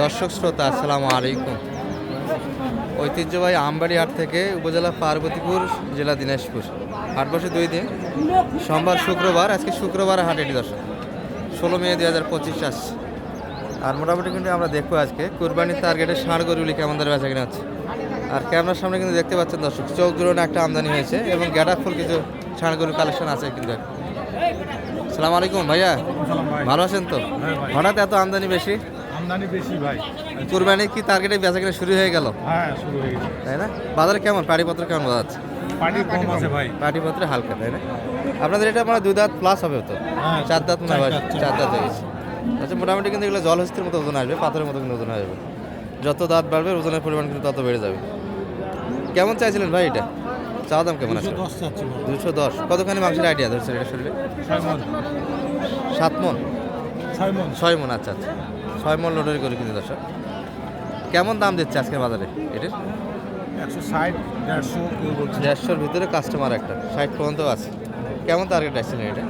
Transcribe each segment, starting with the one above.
দর্শক শ্রোতা, আসসালামু আলাইকুম। ঐতিহ্যবাহী আমবাড়ি হাট থেকে উপজেলা পার্বতীপুর, জেলা দিনাজপুর। হাট বসে দুই দিন। সোমবার, শুক্রবার, আজকে শুক্রবার হাট এটি দর্শক। ষোলো মে দুই হাজার পঁচিশ আসছে। আর মোটামুটি কিন্তু আমরা দেখব আজকে কুরবানির টার্গেটে ষাঁড় গরুগুলি কেমন ধরে বেচা কিনা হচ্ছে। আর ক্যামেরার সামনে কিন্তু দেখতে পাচ্ছেন দর্শক, চোখ একটা আমদানি হয়েছে এবং গ্যাডার ফুল কিছু ষাঁড় গরুর কালেকশন আছে কিন্তু সালাম আলাইকুম ভাইয়া। ভালো আছেন তো? হঠাৎ এত আমদানি বেশি? আমদানি বেশি ভাই। কুরবানি কি টার্গেটে বেচা কিনা শুরু হয়ে গেল? হ্যাঁ শুরু হয়ে গেছে তাই না? বাজারে কেমন? পাটিপত্র কেমন কম আছে ভাই। পাটিপত্রে হালকা তাই না? আপনাদের এটা মানে দুই দাঁত প্লাস হবে তো? হ্যাঁ, চার দাঁত হয় চার দাঁত, হয়ে গেছে। আচ্ছা মোটামুটি কিন্তু এগুলো জলহস্তির মতো ওজন আসবে পাথরের মতো কিন্তু ওজন আসবে। যত দাঁত বাড়বে ওজনের পরিমাণ কিন্তু তত বেড়ে যাবে। কেমন চাইছিলেন ভাই এটা? চাওয়া দাম কেমন আছে? দশ। দুশো কতখানি মাংসের আইডিয়া ধরছেন এটা শরীরে? মন। সাত মন? ছয় মন। আচ্ছা আচ্ছা। ছয় মন লোডের করে কিন্তু দর্শক। কেমন দাম দিচ্ছে আজকের বাজারে এটার দেড়শোর ভিতরে কাস্টমার একটা। ষাট পর্যন্ত আছে। কেমন টার্গেট আসছিলেন এটা?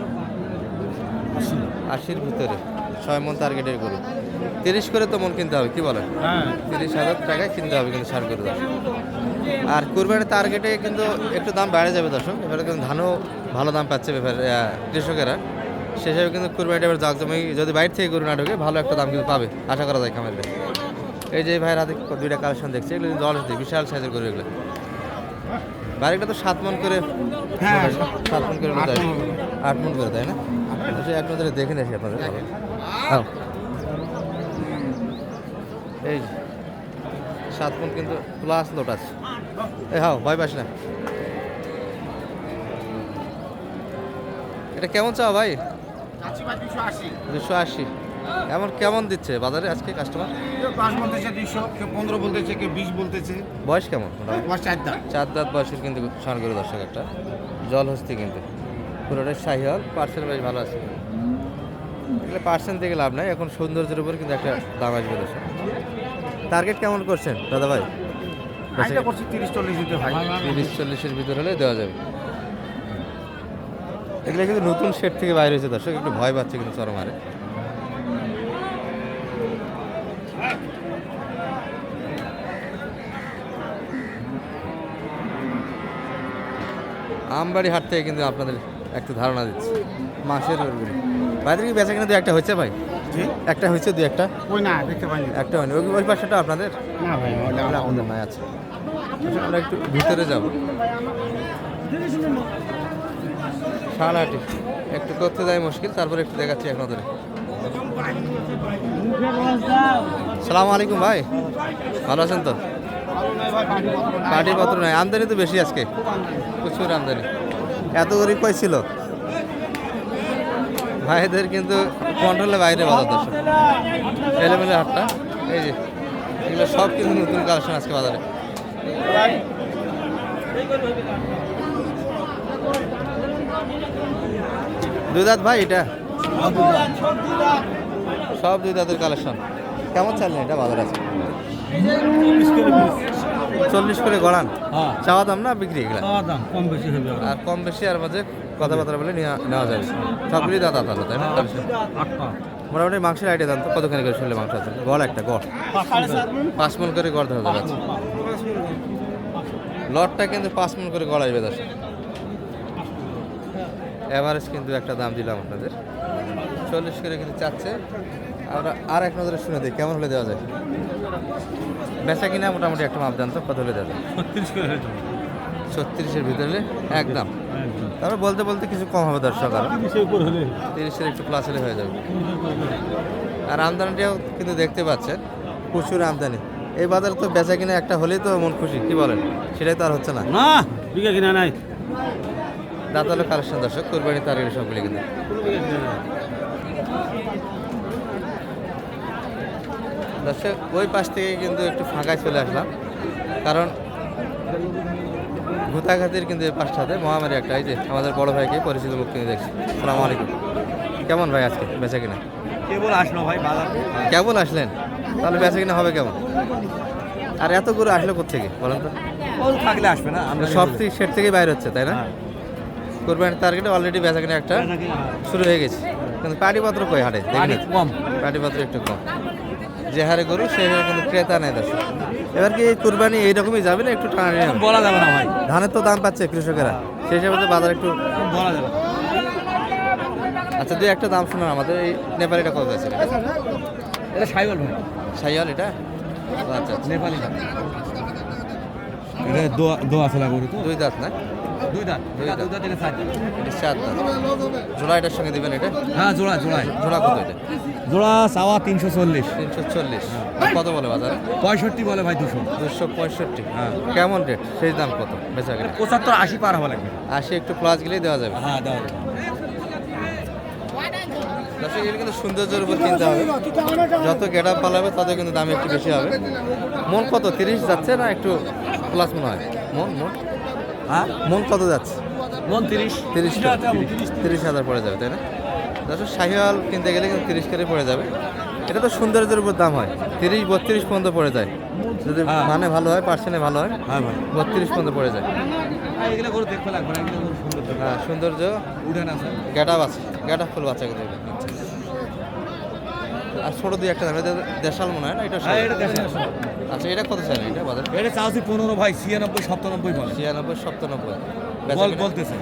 আশির ভিতরে। ছয় মন টার্গেটের গরু। তিরিশ করে তো মন কিনতে হবে কি বলেন? হ্যাঁ। তিরিশ হাজার টাকায় কিনতে হবে কিন্তু সার গরু। আর কুরবানির টার্গেটে কিন্তু একটু দাম বেড়ে যাবে দর্শক। এবারে কিন্তু ধানও ভালো দাম পাচ্ছে ব্যাপারে আহ, কৃষকেরা। সে হিসাবে কিন্তু কুরবানিটা এবার জাকজমি যদি বাইরে থেকে গরু না ঢোকে ভালো একটা দাম কিন্তু পাবে আশা করা যায় খামারে এই যে ভাইয়ের হাতে দুইটা কালেকশন দেখছি এগুলো কিন্তু জল হচ্ছে বিশাল সাইজের গরু এগুলো। বাড়িটা তো সাত মন করে হ্যাঁ। সাত মন করে আট মন করে তাই না? এক নজরে দেখে নিয়েছি আপনাদের। হ্যাঁ। এই সাত মন কিন্তু প্লাস লোট আছে। এই হাও ভয় পাস না। এটা কেমন চাও ভাই? দুশো আশি। এমন কেমন দিচ্ছে বাজারে আজকে কাস্টমার পাঁচ বলতেছে দুইশো কেউ পনেরো বলতেছে কেউ বিশ বলতেছে। বয়স কেমন? চার দাম চার দাঁত বয়সের কিন্তু গরু দর্শক একটা। জল হস্তি কিন্তু। পুরোটাই শাহিওয়াল পার্সেন্ট বেশ ভালো আছে। এগুলো পার্সেন্ট থেকে লাভ নাই এখন সৌন্দর্যের উপর কিন্তু একটা দাম আসবে দর্শক। টার্গেট কেমন করছেন দাদা ভাই করছি তিরিশ চল্লিশ দিতে ভাই তিরিশ চল্লিশের ভিতর হলে দেওয়া যাবে। এগুলো কিন্তু নতুন সেট থেকে বাইরে হয়েছে দর্শক একটু ভয় পাচ্ছে কিন্তু চরম হারে। আমবাড়ি হাট থেকে কিন্তু আপনাদের একটু ধারণা দিচ্ছি মাসের বাইরে কি বেচা কিনা দু একটা হয়েছে ভাই? জি। একটা হয়েছে দু একটা? ওই না দেখতে পাইনি। একটা হয়নি। ওই ওই পাশাটা আপনাদের? না ভাই আমাদের নাই আছে। আচ্ছা, আমরা একটু ভিতরে যাব। সারাহাটি একটু করতে যাই মুশকিল তারপরে একটু দেখাচ্ছি এক নজরে সালাম আলাইকুম ভাই। ভালো আছেন তো? পার্টি পত্র নাই। আমদানি তো বেশি আজকে। প্রচুর আমদানি। এত গরিব পাইছিল ভাইদের কিন্তু কন্ট্রোলে বাইরে বাজার দর্শক এলেমেলে হাটটা এই যে এগুলো সব কিন্তু নতুন কালেকশন আজকে বাজারে। দুই দাঁত ভাই এটা? সব দুই দাঁতের কালেকশন কেমন চাললেন এটা বাজার আছে চল্লিশ করে গড়ান? হ্যাঁ। চাওয়া দাম না বিক্রি আর কম বেশি আর মাঝে কথাবার্তা বলে নেওয়া যাবে সবগুলি দাঁত আতালো তাই না? মোটামুটি মাংসের আইডিয়া দাম তো, কতখানি করে শুনলে মাংস আছে? গড় একটা, গড়। পাঁচ মন করে গড় ধরা যাচ্ছে লটটা কিন্তু পাঁচ মন করে গড় আসবে দশ এভারেজ কিন্তু একটা দাম দিলাম আপনাদের। চল্লিশ করে কিন্তু চাচ্ছে। আমরা আর এক নজরে শুনে দিই কেমন হলে দেওয়া যায়? বেচা কিনা মোটামুটি একটা মাপ দেন তো, কত হলে দেওয়া যায়? ছত্রিশ করে যাবে ছত্রিশের ভিতরে একদম। তারপর বলতে বলতে কিছু কম হবে দর্শক আর। তিরিশের উপর হলে তিরিশের একটু প্লাস হলে হয়ে যাবে। আর আমদানিটাও কিন্তু দেখতে পাচ্ছেন প্রচুর আমদানি। এই বাজারে তো বেচা কিনা একটা হলেই তো মন খুশি কি বলেন? সেটাই তো আর হচ্ছে না। না বিঘা কিনা নাই। দাঁতালো কালেকশন দর্শক কোরবানি তার সবগুলি কিন্তু। দর্শক ওই পাশ থেকে কিন্তু একটু ফাঁকায় চলে আসলাম। কারণ ভূতাঘাতের কিন্তু এই পাশটাতে মহামারী একটা এই যে আমাদের বড় ভাইকে পরিচিত মুখ কিন্তু দেখছি সালাম আলাইকুম। কেমন ভাই আজকে? বেচা কিনা? কেবল আসলো ভাই বাজার কেমন আসলেন? তাহলে বেচা কিনা হবে কেমন? আর এত করে আসলো কোথেকে বলেন তো? থাকলে আসবে না আমরা সব থেকে সেট থেকেই বাইরে হচ্ছে তাই না? কোরবানির টার্গেটে অলরেডি বেচা কিনা একটা শুরু হয়ে গেছে। কিন্তু পাটিপত্র কই হাটে? দেখি কম। পাটিপত্র একটু কম। যে হারে গরু সে হারে কিন্তু ক্রেতা নেই দর্শক এবার কি কুরবানি এইরকমই যাবে না একটু টানা নিয়ে বলা যাবে না ভাই। ধানের তো দাম পাচ্ছে কৃষকেরা। সেই হিসাবে বাজার একটু বলা যাবে আচ্ছা দুই একটা দাম শোনান আমাদের এই নেপালিটা কত আছে এটা সাইবল ভাই। সাইয়াল এটা? আচ্ছা আচ্ছা। নেপালি এটা দোয়া দোয়া ফেলা গরু তো দুই দাঁত না? দুই দাঁত দুই দাঁত। দুই চার দাঁত এটা চার দাঁত জোড়া এটার সঙ্গে দিবেন এটা? হ্যাঁ জোড়া জোড়ায় জোড়া কত এটা? জোড়া চাওয়া তিনশো চল্লিশ। তিনশো চল্লিশ। কত বলে বাজারে? পঁয়ষট্টি বলে ভাই দুশো। দুশো পঁয়ষট্টি। হ্যাঁ। কেমন রেট সেই দাম কত বেচা কিনা পঁচাত্তর আশি পার হওয়া লাগবে। আশি একটু প্লাস গেলেই দেওয়া যাবে। হ্যাঁ দাও দর্শক এগুলো কিন্তু সৌন্দর্যের উপর কিনতে হবে। যত গেট আপ পালাবে তত কিন্তু দাম একটু বেশি হবে। মন কত? তিরিশ যাচ্ছে না একটু প্লাস মনে হয়? মন মন? হ্যাঁ? মন কত যাচ্ছে? মন তিরিশ। তিরিশ তিরিশ। হাজার পড়ে যাবে তাই না? দর্শক শাহিওয়াল কিনতে গেলে কিন্তু তিরিশ করে পড়ে যাবে। এটা তো সৌন্দর্যের উপর দাম হয়। তিরিশ বত্রিশ পর্যন্ত পড়ে যায়। যদি হ্যাঁ। মানে ভালো হয় পার্সেন্টে ভালো হয় হ্যাঁ বত্রিশ পর্যন্ত পড়ে যায়। হ্যাঁ সৌন্দর্য। উঠে না গেট আপ আছে। গেট আপ ফুল বাচ্চা কিন্তু এগুলো। আর ছোটো দুই একটা দাম দেশাল মনে হয় না? এটা হ্যাঁ আচ্ছা এটা কত চাই এটা বাজার? এটা চাওছি পনেরো ভাই ছিয়ানব্বই সপ্তানব্বই বলে। ছিয়ানব্বই সপ্তানব্বই। বল বলতেছে।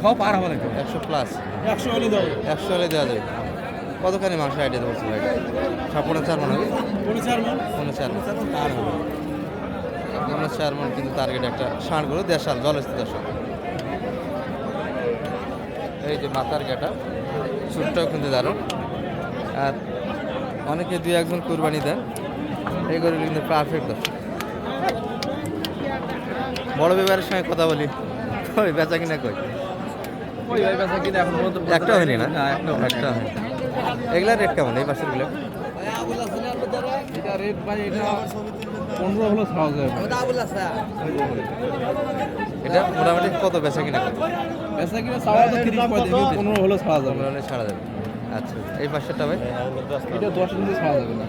সব হওয়া লাগবে একশো প্লাস একশো হলে দাও একশো হলে দেওয়া যাবে। কতখানি মাংস আইডিয়া দেবো ভাই? সব পনেরো চার মনে হবে? পনেরো চার মন। পার হবে পনেরো চার মন। কিন্তু টার্গেট একটা ষাঁড় গরু দেশাল জলস্থিত দেশাল এই যে মাথার গেটা চুটটাও কিন্তু দারুণ। আর অনেকে দুই একজন কুরবানি দেন এই গরু কিন্তু পারফেক্ট বড় ব্যাপারের সঙ্গে কথা বলি ওই বেচা কিনা কই? একটা হয়নি না? একটা হয়নি। এগুলা রেট কেমন এই পাশেরগুলো এটা রেট ভাই এটা পনেরো হলো ছাড়া এটা মোটামুটি কত বেচা কিনা কত বেচা কিনা পনেরো হলো ছাড়া যাবে ছাড়া যাবে আচ্ছা এই পাশেরটা ভাই? এটা দশ কিন্তু ছাড়া যাবে না।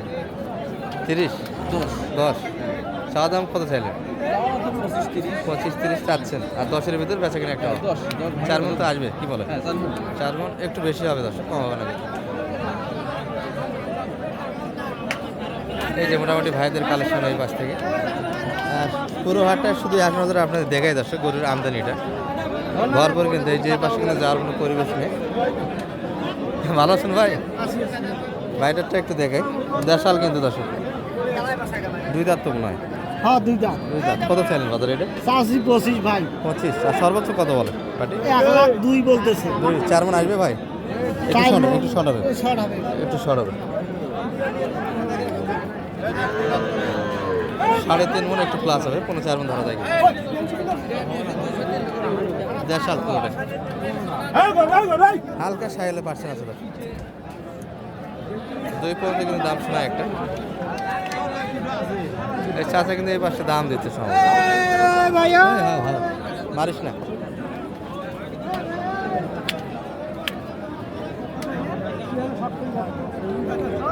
তিরিশ? দশ। দশ। চাওয়া দাম কত চাইলেন? পঁচিশ তিরিশ। চাচ্ছেন। আর দশের ভিতর বেচা কিনা একটা চার মন তো আসবে কি বলে হ্যাঁ চার মন। একটু বেশি হবে দশ কম হবে না। এই যে মোটামুটি ভাইদের কালেকশন এই পাশ থেকে। আর পুরো হাটটা শুধু এক নজরে আপনাদের দেখাই দর্শক গরুর আমদানিটা। ভরপুর কিন্তু এই যে পাশে কিন্তু যাওয়ার কোনো পরিবেশ নেই। ভালো আছেন ভাই? বাইরেরটা একটু দেখাই। দেশাল কিন্তু দর্শক। দুই দাঁত তো মনে হয়। হ্যাঁ দুই দাম দুই দাঁত। কত চাইলেন বাজার এটা? চাষি পঁচিশ ভাই। পঁচিশ। আর সর্বোচ্চ কত বলে? পাটি এক লাখ দুই বলতেছে। দুই চার মন আসবে ভাই? একটু শর্ট মণ। একটু হবে শর্ট হবে একটু শর্ট হবে সাড়ে তিন মন একটু প্লাস হবে পনেরো চার মন ধরা যায়। দেড়শাল পুরোটা হালকা সাইলে পার্সেন্ট আছে দুই পর্যন্ত কিন্তু দাম শোনা একটা। এই চাচা কিন্তু এই পাশে দাম হ্যাঁ হ্যাঁ। মারিস না।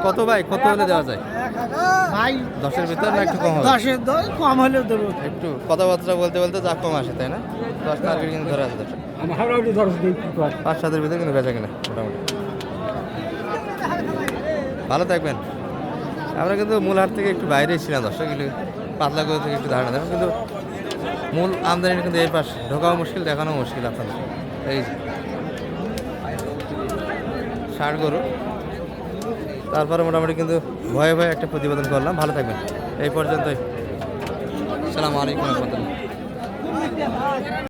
কত ভাই? কত হলে দেওয়া যায়? ভাই দশের ভিতর না একটু কম হবে দশের দশ কম হলেও দেবো একটু কথাবার্তা বলতে বলতে যা কম আসে তাই না? দশ টার্গেট কিন্তু ধরে আছে পাঁচ সাতের ভিতরে কিন্তু বেচা কিনা মোটামুটি। ভালো থাকবেন। আমরা কিন্তু মূল হাট থেকে একটু বাইরেই ছিলাম দর্শক কিন্তু পাতলা করে থেকে একটু ধারণা দেবেন কিন্তু মূল আমদানি কিন্তু এই পাশ ঢোকাও মুশকিল দেখানো মুশকিল আপনাদের। এই যে। ষাট গরু। তারপরে মোটামুটি কিন্তু ভয়ে ভয়ে একটা প্রতিবেদন করলাম। ভালো থাকবেন। এই পর্যন্তই। সালাম আলাইকুম রহমতুল্লাহ।